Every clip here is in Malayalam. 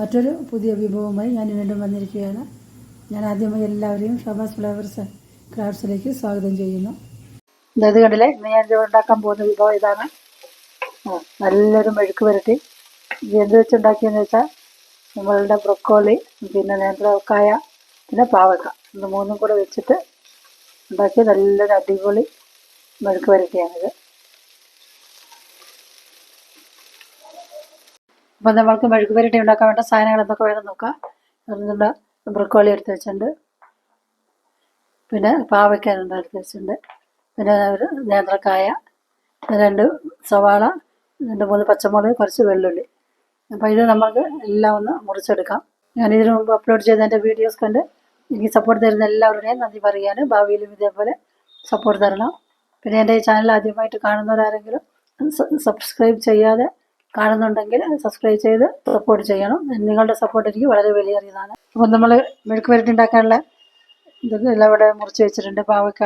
മറ്റൊരു പുതിയ വിഭവവുമായി ഞാൻ വീണ്ടും വന്നിരിക്കുകയാണ്. ഞാൻ ആദ്യമായി എല്ലാവരെയും ഷബാസ് ഫ്ലവേഴ്സ് ക്രാഫ്റ്റ്സിലേക്ക് സ്വാഗതം ചെയ്യുന്നു. ഇത് ഇന്ന് ഞാൻ ഉണ്ടാക്കാൻ പോകുന്ന വിഭവം ഇതാണ്. നല്ലൊരു മെഴുക്ക് പുരട്ടി. ഇത് എന്ത് വെച്ചുണ്ടാക്കിയെന്ന് വെച്ചാൽ നമ്മളുടെ ബ്രൊക്കോളി പിന്നെ നേന്ത്രക്കായ പിന്നെ പാവക്ക. ഇത് മൂന്നും കൂടെ വെച്ചിട്ട് ഉണ്ടാക്കിയ നല്ലൊരു അടിപൊളി മെഴുക്ക് പുരട്ടിയാണിത്. അപ്പം നമ്മൾക്ക് മെഴുക്ക് പുരട്ടി ഉണ്ടാക്കാൻ വേണ്ട സാധനങ്ങൾ എന്തൊക്കെ വേണം നോക്കാം. അതുകൊണ്ട് ബ്രക്കോളി എടുത്ത് വെച്ചിട്ടുണ്ട്. പിന്നെ പാവയ്ക്കാനുണ്ട് എടുത്ത് വെച്ചിട്ടുണ്ട്. പിന്നെ ഒരു നേന്ത്രക്കായ രണ്ട് സവാള രണ്ട് മൂന്ന് പച്ചമുളക് കുറച്ച് വെള്ളുള്ളി. അപ്പോൾ ഇത് നമുക്ക് എല്ലാം ഒന്ന് മുറിച്ചെടുക്കാം. ഞാൻ ഇതിനു മുമ്പ് അപ്ലോഡ് ചെയ്ത എന്റെ വീഡിയോസ് കണ്ട് എനിക്ക് സപ്പോർട്ട് തരുന്ന എല്ലാവരുടെയും നന്ദി പറയാനും ഭാവിയിലും ഇതേപോലെ സപ്പോർട്ട് തരണം. പിന്നെ എന്റെ ഈ ചാനൽ ആദ്യമായിട്ട് കാണുന്നവരാരെങ്കിലും സബ്സ്ക്രൈബ് ചെയ്യാതെ കാണുന്നുണ്ടെങ്കിൽ സബ്സ്ക്രൈബ് ചെയ്ത് സപ്പോർട്ട് ചെയ്യണം. നിങ്ങളുടെ സപ്പോർട്ട് എനിക്ക് വളരെ വിലയേറിയതാണ്. അപ്പോൾ നമ്മൾ മെഴുക്ക് വരട്ടി ഉണ്ടാക്കാനുള്ള ഇതൊക്കെ എല്ലാം ഇവിടെ മുറിച്ച് വെച്ചിട്ടുണ്ട്. പാവയ്ക്ക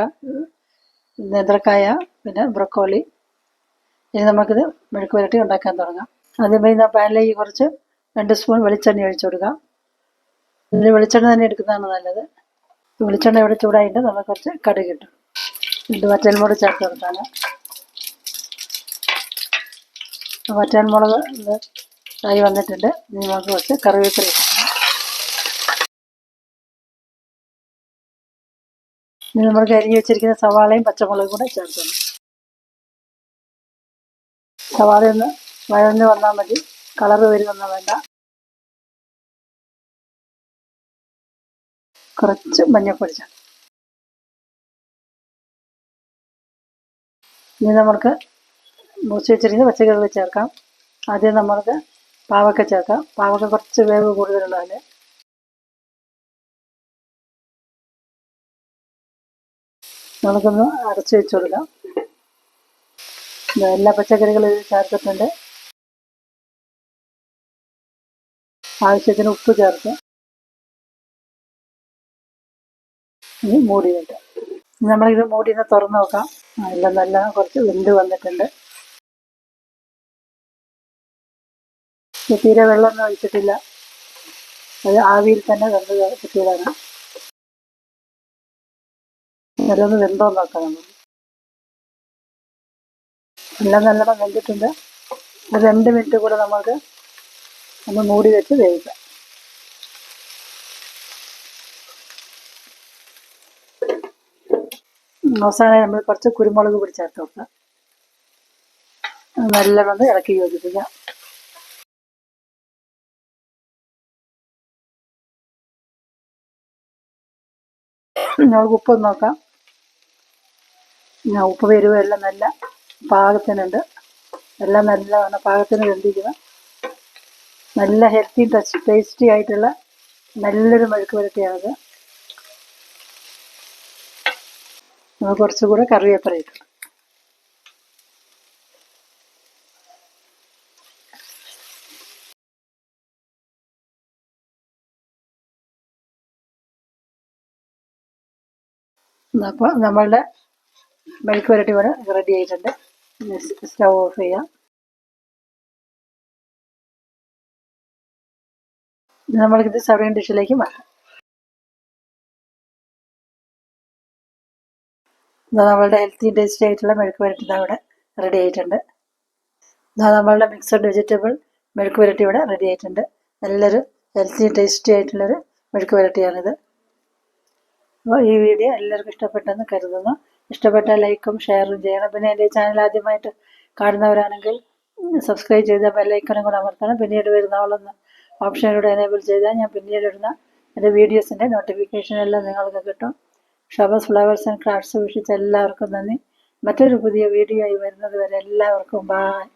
നേന്ത്രക്കായ പിന്നെ ബ്രക്കോളി. ഇനി നമുക്കിത് മെഴുക്ക് വരട്ടി ഉണ്ടാക്കാൻ തുടങ്ങാം. ആദ്യമായി ഞാൻ പാനിലേക്ക് കുറച്ച് രണ്ട് സ്പൂൺ വെളിച്ചെണ്ണ ഒഴിച്ചു കൊടുക്കാം. ഇതിൽ വെളിച്ചെണ്ണ തന്നെ എടുക്കുന്നതാണ് നല്ലത്. വെളിച്ചെണ്ണ ഇവിടെ ചൂടായിട്ട് നമുക്ക് കുറച്ച് കടുക് ഇട്ടു ഇത് വറ്റൽമുളക് ചേർത്ത് കൊടുക്കാണ് വറ്റൽമുളക് ഇത് ആയി വന്നിട്ടുണ്ട്. ഇനി നമുക്ക് വെച്ച് കറിവേപ്പില ഇനി നമ്മൾ അരിഞ്ഞു വെച്ചിരിക്കുന്ന സവാളയും പച്ചമുളകും കൂടെ ചേർക്കണം സവാള ഒന്ന് വഴന്ന് വന്നാൽ മതി. കളറ് വരുമൊന്നും വേണ്ട. കുറച്ച് മഞ്ഞൾപ്പൊടി ചേർക്കാം. ഇനി നമുക്ക് മുറിച്ച് വെച്ചിരിക്കുന്ന പച്ചക്കറികൾ ചേർക്കാം. ആദ്യം നമ്മൾക്ക് പാവക്ക ചേർക്കാം. പാവക്ക കുറച്ച് വേവ് കൂടുതലുള്ളതല്ലേ നമുക്കൊന്ന് അരച്ച് വെച്ച് കൊടുക്കാം. എല്ലാ പച്ചക്കറികളും ഇതിൽ ചേർത്തിട്ടുണ്ട്. ആവശ്യത്തിന് ഉപ്പ് ചേർത്ത് ഇനി മൂടി വെക്കാം. നമ്മളിത് മൂടി തുറന്ന് നോക്കാം. എല്ലാം നല്ല കുറച്ച് വെന്ത് വന്നിട്ടുണ്ട്. ഇത് തീരെ വെള്ളമൊന്നും ഒഴിച്ചിട്ടില്ല. അത് ആവിയിൽ തന്നെ വെന്ത് കിട്ടിയതാണ് നല്ലൊന്ന് വെന്തോ നോക്കാം നല്ല നല്ലോണം വെന്തിട്ടുണ്ട്. ഒരു രണ്ട് മിനിറ്റ് കൂടെ നമുക്ക് ഒന്ന് മൂടി വെച്ച് വേവിക്കാം. അവസാനം നമ്മൾ കുറച്ച് കുരുമുളക് പൊടി ചേർത്ത് വെക്കാം. നല്ലോണം ഇളക്കി യോജിപ്പിക്കാം. നമുക്ക് ഉപ്പ് നോക്കാം. ഞാൻ ഉപ്പ് വരുവോ എല്ലാം നല്ല പാകത്തിനുണ്ട്. എല്ലാം നല്ല പാകത്തിന് വെന്തിരിക്കുന്നത് നല്ല ഹെൽത്തി ടേസ്റ്റി ആയിട്ടുള്ള നല്ലൊരു മെഴുക്ക് പുരട്ടിയാണത് നമുക്ക് കുറച്ചുകൂടെ കറിവേപ്പില അപ്പോൾ നമ്മളുടെ മെഴുക്ക് പുരട്ടി ഇവിടെ റെഡി ആയിട്ടുണ്ട്. സ്റ്റവ് ഓഫ് ചെയ്യാം. നമ്മൾക്കിത് സർവിങ് ഡിഷിലേക്ക് മാറ്റാം. നമ്മളുടെ ഹെൽത്തി ടേസ്റ്റി ആയിട്ടുള്ള മെഴുക്ക് പുരട്ടി ഇവിടെ റെഡി ആയിട്ടുണ്ട്. നമ്മളുടെ മിക്സഡ് വെജിറ്റബിൾ മെഴുക്ക് പുരട്ടി ഇവിടെ റെഡി ആയിട്ടുണ്ട്. നല്ലൊരു ഹെൽത്തി ടേസ്റ്റി ആയിട്ടുള്ളൊരു മെഴുക്ക് പുരട്ടിയാണിത് അപ്പോൾ ഈ വീഡിയോ എല്ലാവർക്കും ഇഷ്ടപ്പെട്ടെന്ന് കരുതുന്നു. ഇഷ്ടപ്പെട്ട ലൈക്കും ഷെയറും ചെയ്യണം. പിന്നെ എന്റെ ചാനൽ ആദ്യമായിട്ട് കാണുന്നവരാണെങ്കിൽ സബ്സ്ക്രൈബ് ചെയ്ത ബെല്ലൈക്കണും കൂടെ അമർത്തണം. പിന്നീട് വരുന്ന ആളൊന്ന് ഓപ്ഷനിലൂടെ എനേബിൾ ചെയ്താൽ ഞാൻ പിന്നീട് വരുന്ന എന്റെ വീഡിയോസിന്റെ നോട്ടിഫിക്കേഷൻ എല്ലാം നിങ്ങൾക്ക് കിട്ടും. ഷബസ് ഫ്ലവേഴ്സ് ആൻഡ് ക്രാഫ്റ്റ്സ് വീക്ഷിച്ച എല്ലാവർക്കും നന്ദി. മറ്റൊരു പുതിയ വീഡിയോ ആയി വരുന്നത് വരെ എല്ലാവർക്കും ബായ്